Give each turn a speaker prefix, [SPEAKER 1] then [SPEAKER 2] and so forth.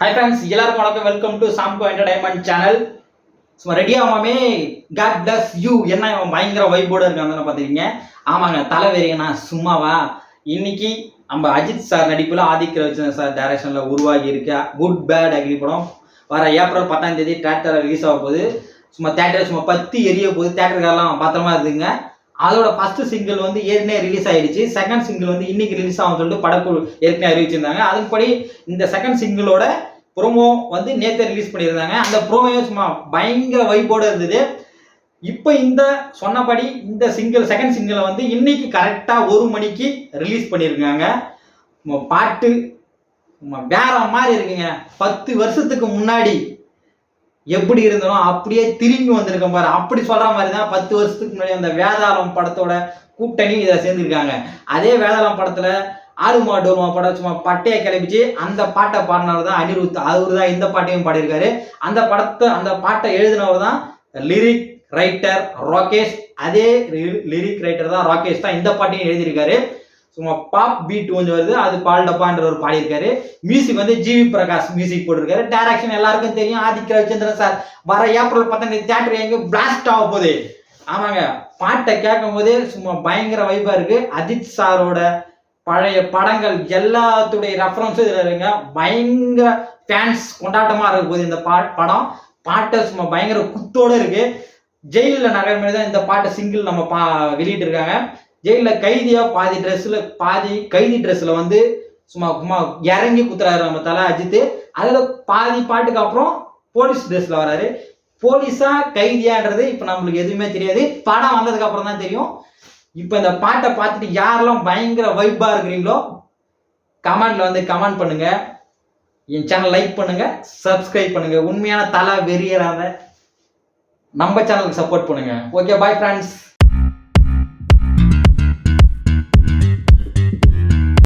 [SPEAKER 1] High friends எல்லாருக்கும் வணக்கம். Welcome to Samco entertainment channel சும்மா ரெடி ஆகாமே காட் பிளஸ் யூ என்ன இவன் பயங்கர வைப்போட இருக்காங்கன்னு பார்த்துருக்கீங்க? ஆமாங்க தலைவெறிங்கண்ணா சும்மாவா? இன்னைக்கு நம்ம அஜித் சார் நடிப்பில் ஆதிக்க ரவிச்சந்திரன் சார் டைரக்ஷனில் உருவாகி இருக்க குட் பேட் அக்ரி படம். வர ஏப்ரல் பத்தாம் தேதி தேட்டரில் ரிலீஸ் ஆக போகுது. சும்மா தேட்டர் சும்மா பத்தி எரிய போகுது. தேட்டருக்காரெல்லாம் பத்திரமா இருக்குங்க. அதோட ஃபர்ஸ்ட் சிங்கிள் வந்து ஏற்கனவே ரிலீஸ் ஆயிடுச்சு. செகண்ட் சிங்கிள் வந்து இன்னைக்கு ரிலீஸ் ஆகும் சொல்லிட்டு படக்குழு ஏற்கனவே அறிவிச்சிருந்தாங்க. அதன்படி இந்த செகண்ட் சிங்கிளோட ப்ரோமோ வந்து நேற்று ரிலீஸ் பண்ணியிருந்தாங்க. அந்த ப்ரோமோவே சும்மா பயங்கர வைப்போடு இருந்தது. இப்போ இந்த சொன்னபடி இந்த சிங்கிள் செகண்ட் சிங்கிளை வந்து இன்னைக்கு கரெக்டாக ஒரு மணிக்கு ரிலீஸ் பண்ணியிருக்காங்க. பாட்டு வேற மாதிரி இருக்குங்க. பத்து வருஷத்துக்கு முன்னாடி எப்படி இருந்தாலும் அப்படியே திரும்பி வந்திருக்க பாரு. அப்படி சொல்ற மாதிரி தான் பத்து வருஷத்துக்கு முன்னாடி அந்த வேதாளம் படத்தோட கூட்டணி இதை சேர்ந்துருக்காங்க. அதே வேதாளம் படத்துல ஆடுமா டோல்மா படம் சும்மா பட்டையை கிளப்பிச்சு அந்த பாட்டை பாடினவர் தான் அனிருத். அவர் தான் இந்த பாட்டையும் பாடியிருக்காரு. அந்த படத்தை அந்த பாட்டை எழுதினவர் தான் லிரிக் ரைட்டர் ராகேஷ். அதே லிரிக் ரைட்டர் தான் ராகேஷ் தான் இந்த பாட்டையும் எழுதியிருக்காரு. சும்மா பாப் பீட் கொஞ்சம் வருது. அது பால் டப்பான்றவர் பாடியிருக்காரு. மியூசிக் வந்து ஜிவி பிரகாஷ் மியூசிக் போட்டிருக்காரு. டைரக்ஷன் எல்லாருக்கும் தெரியும். ஆதித்ய ரவிச்சந்திரன் சார் வர ஏப்ரல் பத்தாம் தேட்டர் எங்க பிளாஸ்ட் ஆக போகுது. ஆமாங்க. பாட்டை கேட்கும் போதே சும்மா பயங்கர வைப்பா இருக்கு. அஜித் சாரோட பழைய படங்கள் எல்லாத்துடைய ரெஃபரன்ஸும் இதுல இருங்க பயங்கர ஃபேன்ஸ் கொண்டாட்டமா இருக்க போகுது இந்த பா படம். பாட்டை சும்மா பயங்கர குத்தோட இருக்கு. ஜெயிலில் நகர் மாதிரி தான் இந்த பாட்டை சிங்கிள் நம்ம பா வெளியிட்டு இருக்காங்க ஜெயிலில் கைதியா பாதி ட்ரெஸ்ல பாதி கைதி ட்ரெஸ்ல வந்து சும்மா சும்மா இறங்கி குத்துறாரு நம்ம தலை அஜித் அதுல பாதி பாட்டுக்கு அப்புறம் போலீஸ் ட்ரெஸ்ல வராரு. போலீஸா கைதியான்றது இப்ப நம்மளுக்கு எதுவுமே தெரியாது. படம் வந்ததுக்கு அப்புறம் தான் தெரியும். இப்ப இந்த பாட்டை பார்த்துட்டு யாரெல்லாம் பயங்கர வைப்பா இருக்கிறீங்களோ கமெண்ட்ல வந்து கமெண்ட் பண்ணுங்க. என் சேனல் லைக் பண்ணுங்க சப்ஸ்கிரைப் பண்ணுங்க. உண்மையான தலை வெறியராத நம்ம சேனலுக்கு சப்போர்ட் பண்ணுங்க. Okay bye friends